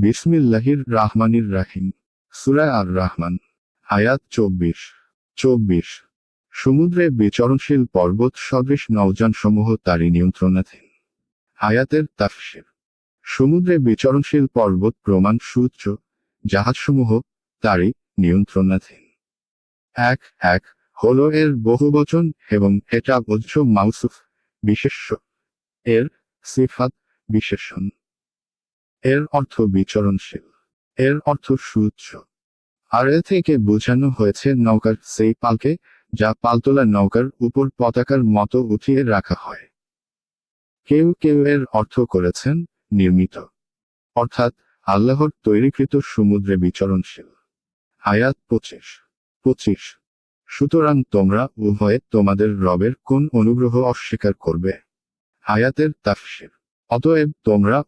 বিসমিল্লাহির রাহমানির রাহিম। সুরায় আর রাহমান আয়াত চব্বিশ। চব্বিশ। সমুদ্রে বিচরণশীল পর্বত সদৃশ নৌযানসমূহ তারই নিয়ন্ত্রণাধীন। আয়াতের তাফসির। সমুদ্রে বিচরণশীল পর্বত প্রমাণ সূত্র জাহাজসমূহ তারই নিয়ন্ত্রণাধীন। এক এক, হলো এর বহুবচন এবং এটা উজ্জ মাউসুফ বিশেষ্য। এর সিফাত বিশেষণ। এর অর্থ বিচরণশীল। এর অর্থ সূচ্য আর এ থেকে বোঝানো হয়েছে নৌকার সেই পালকে, যা পালতোলা নৌকার উপর পতাকার মতো উঠিয়ে রাখা হয়। কেউ কেউ এর অর্থ করেছেন নির্মিত। অর্থাৎ আল্লাহর তৈরিকৃত সমুদ্রে বিচরণশীল। আয়াত পঁচিশ। পঁচিশ। সুতরাং তোমরা উভয়ে তোমাদের রবের কোন অনুগ্রহ অস্বীকার করবে? আয়াতের তাফসির। অতএব তোমরা